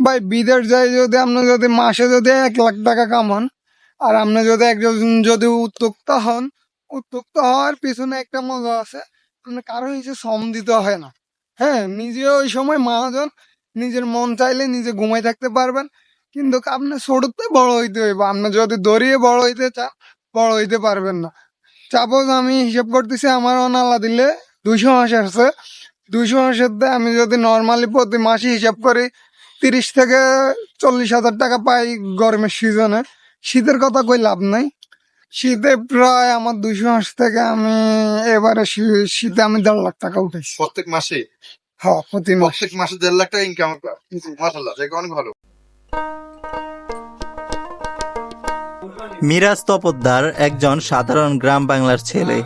ভাই, বিদেশ যাই যদি আপনি যদি মাসে যদি এক লাখ টাকা কামান, আর আপনি যদি একজন যদি উদ্যোক্তা হন, উদ্যোক্তা হওয়ার পিছনে একটা মজা আছে, আপনি কারও হিসেবে শ্রম দিতে হয় না। হ্যাঁ নিজে ওই সময় মহাজন নিজের মন চাইলে নিজে ঘুমাই থাকতে পারবেন, কিন্তু আপনি ছোটতে বড় হইতে হইব। আপনি যদি দড়িয়ে বড় হইতে চান, বড় হইতে পারবেন না। সাপোজ আমি হিসেব করতেছি, আমার অনালা দিলে দুইশো মাস আছে। দুইশো মাসের দিয়ে আমি যদি নর্মালি প্রতি মাসে হিসাব করি তিরিশ থেকে চল্লিশ হাজার টাকা পাই গরমের সিজনে। শীতের কথা কই লাভ নাই। শীতে প্রায় আমার দুইশো মাস থেকে আমি এবারে শীতে আমি দেড় লাখ টাকা উঠেছি প্রত্যেক মাসে? হ্যাঁ প্রতি মাস। প্রত্যেক মাসে দেড় লাখ টাকা ইনকাম মাসাল্লাহ অনেক ভালো। মিরাজ তপোদ্দার একজন সাধারণ গ্রাম বাংলার ছেলে।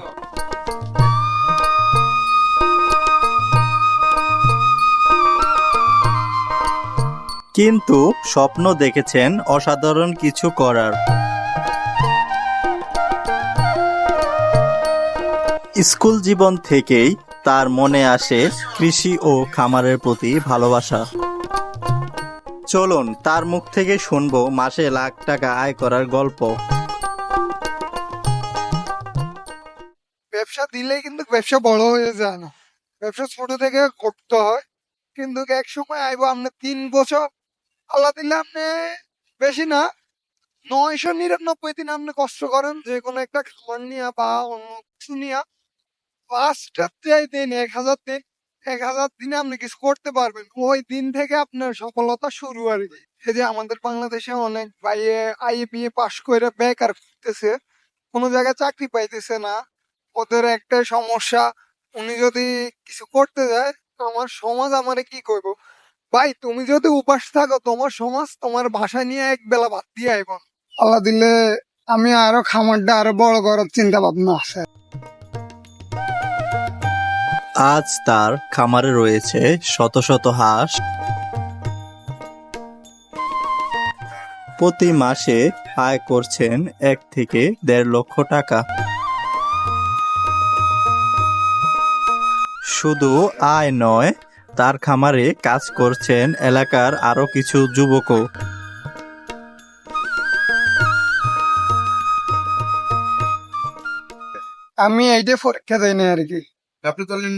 কিন্তু স্বপ্ন দেখেছেন অসাধারণ কিছু করার। স্কুল জীবন থেকেই তার মনে আসে কৃষি ও খামারের প্রতি ভালোবাসা। চলুন, তার মুখ থেকে শুনব মাসে লাখ টাকা আয় করার গল্প। ব্যবসা দিলেই কিন্তু ব্যবসা বড় হয়ে যায় না। ব্যবসা ছোট থেকে করতে হয়, কিন্তু এক সময় আইব আপনি তিন বছর আল্লাহ দিলে আপনি বেশি না, নয়শো নিরানব্বই দিন আপনি কষ্ট করেন, যে কোনো একটা খাবার নিয়ে বা অন্য কিছু নিয়ে। পাঁচটা দিন, এক হাজার দিন, এক হাজার দিনে আপনি কিছু করতে পারবেন। ওই দিন থেকে আপনার সফলতা শুরু আর কি। এই যে আমাদের বাংলাদেশে অনেক ভাইয়ে আইএ পাশ করে বেকার করতেছে কোনো জায়গায় চাকরি পাইতেছে না। ওদের একটা সমস্যা, উনি যদি কিছু করতে যায়, আমার সমাজ আমারে কি করব? ভাই, তুমি যদি উপাস থাকো, তোমার সমাজ তোমার ভাষা নিয়ে এক বেলা ভাত দিয়ে আইব। আল্লাহ দিলে আমি আরও খামারটা আরও বড় করার চিন্তা ভাবনা আছে। আজ তার খামারে রয়েছে শত শত হাঁস। প্রতি মাসে আয় করছেন এক থেকে দেড় লক্ষ টাকা। শুধু আয় নয় তার খামারে কাজ করছেন এলাকার আরও কিছু যুবকও। আমি এইটা পরীক্ষা দেয় না আর কি। আপনি তাহলে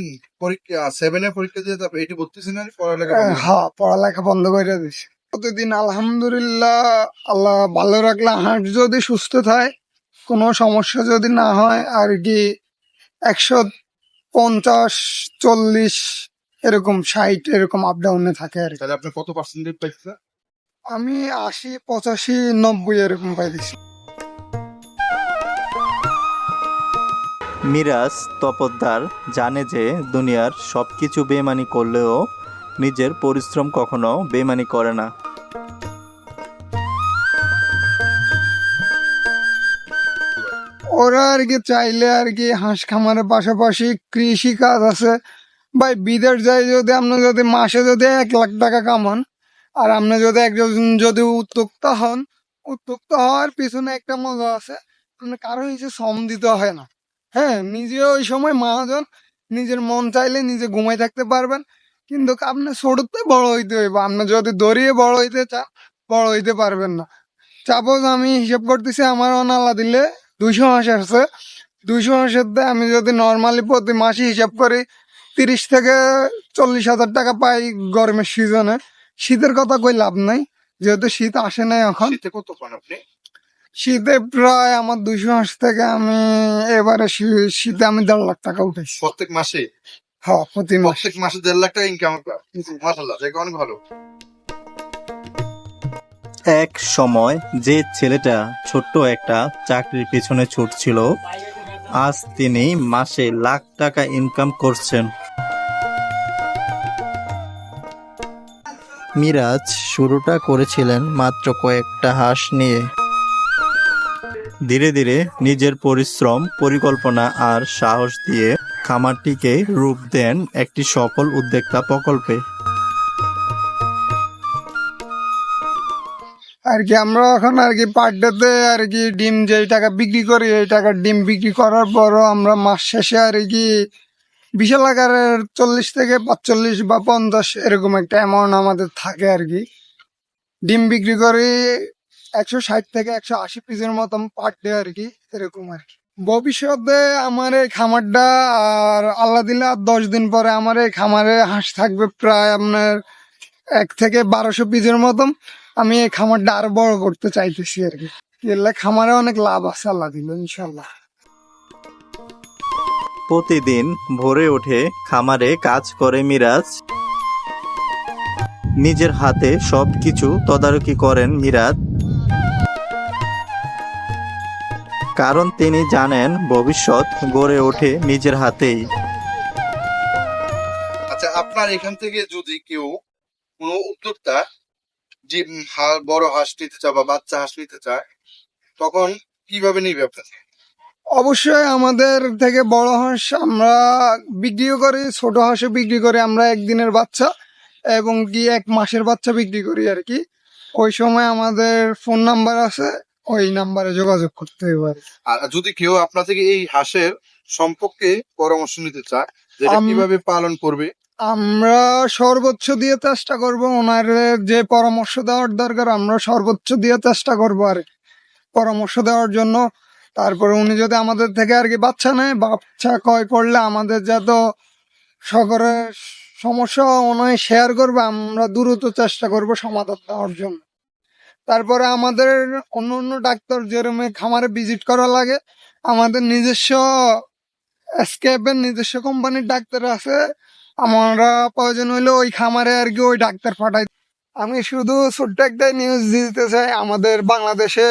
পরীক্ষা সেভেনে পরীক্ষা দিয়ে তারপর এইটি ভর্তিছেন আর পড়ালেখা হ্যাঁ পড়ালেখা বন্ধ করে দিছি। প্রতিদিন আলহামদুলিল্লাহ আল্লাহ ভালো রাখলে হাঁট যদি সুস্থ থাকে কোনো সমস্যা যদি না হয় আর কি একশো পঞ্চাশ চল্লিশ এরকম ষাট এরকম আপ ডাউনে থাকে আর কি। তাহলে আপনি কত পার্সেন্টেজ পাইছেন আমি আশি পঁচাশি নব্বই এরকম পাই দিছি মিরাজ তপদ্দার জানে যে দুনিয়ার সবকিছু বেমানি করলেও নিজের পরিশ্রম কখনো বেমানি করে না। ওরা আর কি চাইলে আর কি হাঁস খামারের পাশাপাশি কৃষি কাজ আছে। ভাই, বিদেশ যাই যদি আপনি যদি মাসে যদি এক লাখ টাকা কামান, আর আপনি যদি একজন যদি উদ্যোক্তা হন, উদ্যোক্তা হওয়ার পিছনে একটা মজা আছে। আপনি কারও হিসেবে শ্রম দিতে হয় না। হ্যাঁ নিজে ওই সময় মহাজন, নিজের মন চাইলে নিজে ঘুমাই থাকতে পারবেন। কিন্তু আপনি ছোটতে বড় হইতে হইব। আপনি যদি দড়িয়ে বড় হইতে চান, বড় হইতে পারবেন না। সাপোজ আমি হিসেব করতেছি, আমার অনালা দিলে দুইশো মাস আছে দুইশো মাসের দিয়ে আমি যদি নর্মালি প্রতি মাসে হিসাব করি তিরিশ থেকে চল্লিশ হাজার টাকা পাই গরমের সিজনে। শীতের কথা কই লাভ নাই যেহেতু শীত আসে নাই এখন। শীতে কত পান আপনি? শীতে প্রায় আমার দুইশো মাস থেকে আমি এবারে শীতে আমি দেড় লাখ টাকা উঠেছি প্রত্যেক মাসে? হ্যাঁ প্রতি মাস। প্রত্যেক মাসে দেড় লাখ টাকা ইনকাম মাসাল্লাহ জায়গা অনেক ভালো। এক সময় যে ছেলেটা ছোট্ট একটা চাকরির পিছনে ছুটছিল আজ তিনি মাসে লাখ টাকা ইনকাম করছেন। মিরাজ শুরুটা করেছিলেন মাত্র কয়েকটা হাঁস নিয়ে। ধীরে ধীরে নিজের পরিশ্রম, পরিকল্পনা আর সাহস দিয়ে খামারটিকে রূপ দেন একটি সফল উদ্যোক্তা প্রকল্পে। আর কি আমরা এখন আর কি পার ডেতে আর কি ডিম যে টাকা বিক্রি করি, এই টাকা ডিম বিক্রি করার পরও আমরা মাস শেষে আর কি বিশাল আকারের চল্লিশ থেকে পাঁচচল্লিশ বা পঞ্চাশ এরকম একটা অ্যামাউন্ট আমাদের থাকে আর কি। ডিম বিক্রি করে একশো ষাট থেকে একশো আশি পিসের মতন পার ডে আর কি, এরকম আর কি। ভবিষ্যতে আমার এই খামারটা আর আল্লাহ দিলে আর দশ দিন পরে আমার এই খামারে হাঁস থাকবে প্রায় আপনার এক থেকে বারোশো পিসের মতন। আমি এই খামারটা আরও বড় করতে চাইতেছি আর কি। খামারে অনেক লাভ আছে আল্লাহ দিল ইনশাল্লাহ প্রতিদিন ভোরে উঠে খামারে কাজ করে মিরাজ। নিজের হাতে সবকিছু তদারকি করেন মিরাজ। কারণ তিনি জানেন ভবিষ্যৎ গড়ে ওঠে নিজের হাতেই। আচ্ছা আপনার এখান থেকে যদি কেউ কোনো উদ্যোক্তা যে বড় হাঁস নিতে চায় বা বাচ্চা হাঁস নিতে চায়, তখন কীভাবে নিবে আপনার অবশ্যই আমাদের থেকে বড় হাঁস আমরা বিক্রিও করি ছোট হাঁসও বিক্রি করি আমরা একদিনের বাচ্চা এবং কি এক মাসের বাচ্চা বিক্রি করি আর কি। ওই সময় আমাদের ফোন নাম্বার আছে ওই নাম্বারে যোগাযোগ করতে পারে আর যদি কেউ আপনার থেকে এই হাঁসের সম্পর্কে পরামর্শ নিতে চায় যেটা কীভাবে পালন করবে? আমরা সর্বোচ্চ দিয়ে চেষ্টা করব ওনার যে পরামর্শ দেওয়ার দরকার আমরা সর্বোচ্চ দিয়ে চেষ্টা করব আর। পরামর্শ দেওয়ার জন্য তারপরে উনি যদি আমাদের থেকে আর কি বাচ্চা নেয়, বাচ্চা ক্রয় করলে আমাদের যত সকলের সমস্যা ওনায় শেয়ার করবে, আমরা দ্রুত চেষ্টা করব সমাধান দেওয়ার জন্য। তারপরে আমাদের অন্য অন্য ডাক্তার যেরকম খামারে ভিজিট করা লাগে, আমাদের নিজস্ব স্কেপের নিজস্ব কোম্পানির ডাক্তার আছে, আমরা প্রয়োজন হইলে ওই খামারে আর কি ওই ডাক্তার পাঠাই। আমি শুধু ছোট্ট একটা নিউজ দিতে চাই, আমাদের বাংলাদেশে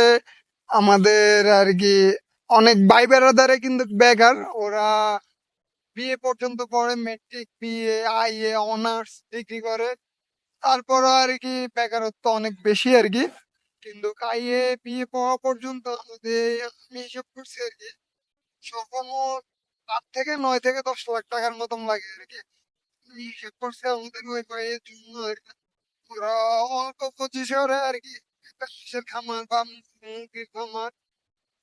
আমাদের আর কি অনেক ভাই বেড়াদারে কিন্তু বেকার। ওরা বিএ পর্যন্ত পড়ে matric BA IA honours degree করে। তারপর আর কি বেকারত্ব অনেক বেশি আর কি কিন্তু আইএ বিএ পড়া পর্যন্ত আমি হিসাব করছি আর কি সর্বমোট আট থেকে নয় থেকে দশ লাখ টাকার মতন লাগে আর কি হিসেব করছি আমাদের ওই ভাইয়ের জন্য আর কি ওরা অল্প পজিশনে আর কি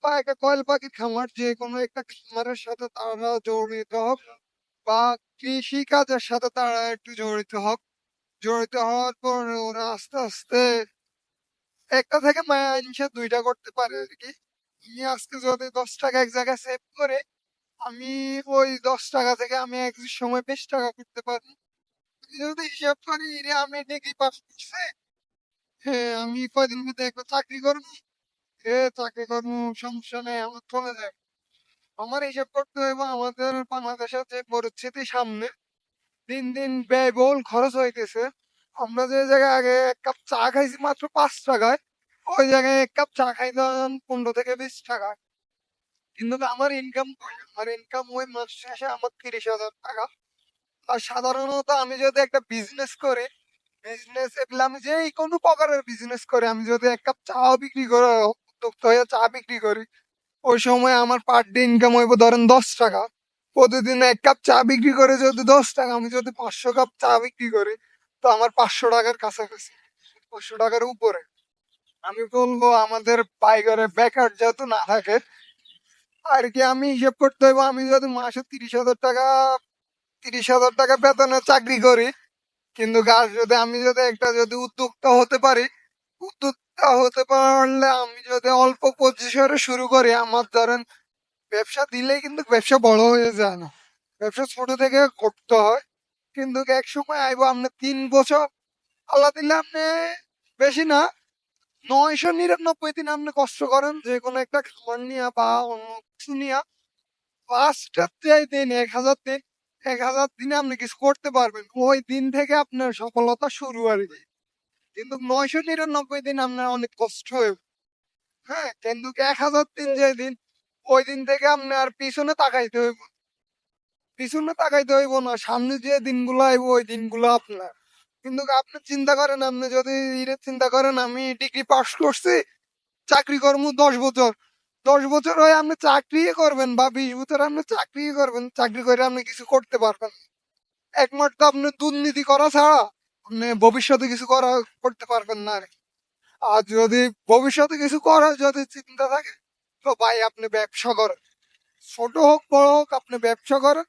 বা একটা কয়েল পাখির খামার, যে কোনো একটা খামারের সাথে তারা জড়িত হোক, বা কৃষি কাজের সাথে তারা একটু জড়িত হোক, জড়িত হওয়ার পর ওরা আস্তে আস্তে একটা থেকে মাইনসে দুইটা করতে পারে আর কি। আজকে যদি দশ টাকা এক জায়গায় সেভ করে, আমি ওই দশ টাকা থেকে আমি এক সময় বিশ টাকা করতে পারি। যদি হিসাব করি আমি ডিগ্রি পাস করছে আমি কয়দিন মধ্যে একটা চাকরি করব? এ চাকরি করব, সমস্যা নেই, আমার চলে যায় আমার হিসাব করতে হবে আমাদের বাংলাদেশের যে পরিস্থিতি সামনে, দিন দিন ব্যয়বহুল খরচ হইতেছে। আমরা যে জায়গায় আগে এক কাপ চা খাইছি মাত্র পাঁচ টাকায়, ওই জায়গায় এক কাপ চা খাই ধরেন পনেরো থেকে বিশ টাকা। কিন্তু আমার ইনকাম আমার ইনকাম ওই মাস শেষে আমার তিরিশ হাজার টাকা। আর সাধারণত আমি যদি একটা বিজনেস করে বিজনেস এগুলো আমি যে কোনো প্রকারের বিজনেস করে, আমি যদি এক কাপ চা বিক্রি করে উদ্যোক্তা হয়ে চা বিক্রি করি, ওই সময় আমার পার ডে ইনকাম হইব ধরেন দশ টাকা। প্রতিদিন এক কাপ চা বিক্রি করে যদি দশ টাকা, আমি যদি পাঁচশো কাপ চা বিক্রি করি, তো আমার পাঁচশো টাকার কাছাকাছি, পাঁচশো টাকার উপরে। আমি বলব আমাদের বাইকারে বেকার যেহেতু না থাকে, আর কি আমি হিসেব করতে হইব, আমি যদি মাসে তিরিশ হাজার টাকা, তিরিশ হাজার টাকা বেতনে চাকরি করি কিন্তু গাছ যদি আমি যদি একটা যদি উদ্যোক্তা হতে পারি, উদ্যোক্তা হতে পারলে আমি যদি অল্প পজিশনে শুরু করি, আমার ধরেন ব্যবসা দিলেই কিন্তু ব্যবসা বড় হয়ে যায় না। ব্যবসা ছোট থেকে করতে হয়, কিন্তু এক সময় আইব, আপনি তিন বছর আল্লাহ দিলে আপনি বেশি না, নয়শো নিরানব্বই দিন আপনি কষ্ট করেন, যে কোনো একটা খাবার নিয়ে বা অন্য কিছু নিয়ে। পাঁচটা দিন, এক হাজার দিন। এক হাজার দিনে আপনি কিছু করতে পারবেন। ওই দিন থেকে আপনার সফলতা শুরু আর কি। কিন্তু নয়শো নিরানব্বই দিন আপনার অনেক কষ্ট হয়ে হ্যাঁ কিন্তু এক হাজার দিন যে দিন, ওই দিন থেকে আপনি আর পিছনে তাকাইতে হইব পিছনে তাকাইতে হইব না, সামনে যে দিনগুলো আইব, ওই দিনগুলো আপনার। কিন্তু আপনি চিন্তা করেন, আপনি যদি চিন্তা করেন, আমি ডিগ্রি পাস করছি, চাকরি কর্ম দশ বছর। দশ বছর হয়ে আপনি চাকরি করবেন বা বিশ বছর আপনি চাকরি করবেন, চাকরি করে আপনি কিছু করতে পারবেন। একমাত্র আপনি দুর্নীতি করা ছাড়া আপনি ভবিষ্যতে কিছু করা, করতে পারবেন না আর যদি ভবিষ্যতে কিছু করার যদি চিন্তা থাকে, তো ভাই আপনি ব্যবসা করেন। ছোট হোক, বড় হোক, আপনি ব্যবসা করেন।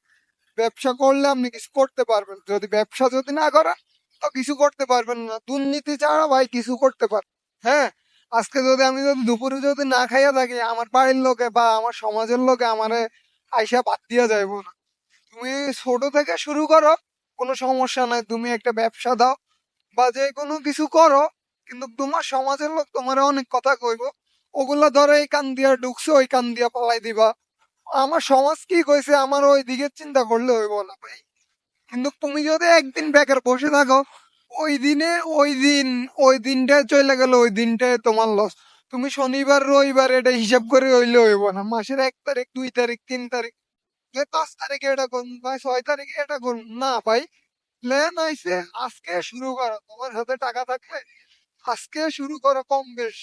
ব্যবসা করলে আপনি কিছু করতে পারবেন। যদি ব্যবসা যদি না করেন, তো কিছু করতে পারবেন না। দুর্নীতি ছাড়া ভাই কিছু করতে পার হ্যাঁ আজকে যদি আমি যদি দুপুরে যদি না খাইয়া থাকি, আমার বাড়ির লোকে বা আমার সমাজের লোকে আমারে আইসা বাদ দিয়া যাইবো না তুমি ছোট থেকে শুরু করো, কোনো সমস্যা নাই। তুমি একটা ব্যবসা দাও বা যে কোনো কিছু করো, কিন্তু তোমার সমাজের লোক তোমার অনেক কথা কইব। ওগুলা ধরো এই কান দিয়া ঢুকছে, ওই কান দিয়া পালাই দিবা। আমার সমাজ কি কইছে, আমার ওই দিকের চিন্তা করলে হইব না ভাই। কিন্তু তুমি যদি একদিন বেকার বসে থাকো ওই দিনে, ওই দিন, ওই দিনটা চলে গেল, ওই দিনটায় তোমার লস তুমি শনিবার, রবিবার এটা হিসাব করে হইলে হইব না। মাসের এক তারিখ, দুই তারিখ, তিন তারিখ পাঁচ তারিখে এটা করুন ভাই ছয় তারিখে এটা করুন, না ভাই। প্ল্যান আইছে আজকে শুরু করো। তোমার হাতে টাকা থাকলে আজকে শুরু করো কম বেশ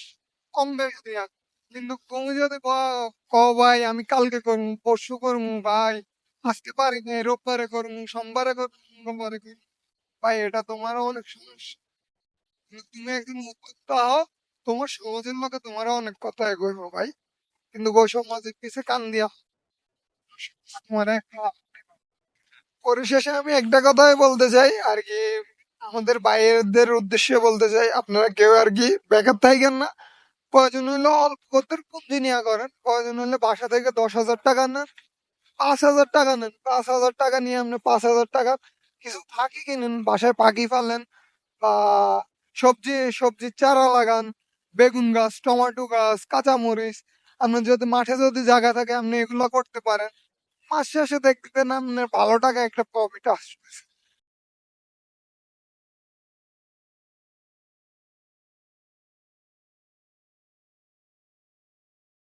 কম বেশ দিয়া। কিন্তু তুমি যদি ক- ভাই, আমি কালকে করব পরশু করব ভাই। আজকে পারি না রোববারে করব সোমবারে করব মঙ্গলবারে করব ভাই, এটা তোমার অনেক সমস্যা। তুমি একজন উদ্যোক্তা হও, তোমার সমাজের লোকে তোমার অনেক কথা কইবো ভাই। কিন্তু ওই সমাজের পিছে কান দিয়া তোমার একটা পরিশেষে আমি একটা কথাই বলতে চাই, আর কি আমাদের বাইরেদের উদ্দেশ্যে বলতে চাই, আপনারা কেউ আর কি বেকার থাকেন না। প্রয়োজন হলে অল্প পুঁজি নেওয়া করেন। প্রয়োজন হলে বাসা থেকে দশ হাজার টাকা নেন, পাঁচ হাজার টাকা নেন। পাঁচ হাজার টাকা নিয়ে আপনি পাঁচ হাজার টাকা কিছু ফাঁকি কিনেন, বাসায় পাখি ফেলেন বা সবজি সবজির চারা লাগান, বেগুন গাছ, টমেটো গাছ, কাঁচামরিচ। আপনার যদি মাঠে যদি জায়গা থাকে, আপনি এগুলো করতে পারেন। মাস শেষে দেখবেন আপনার ভালো টাকা একটা প্রফিট আসবে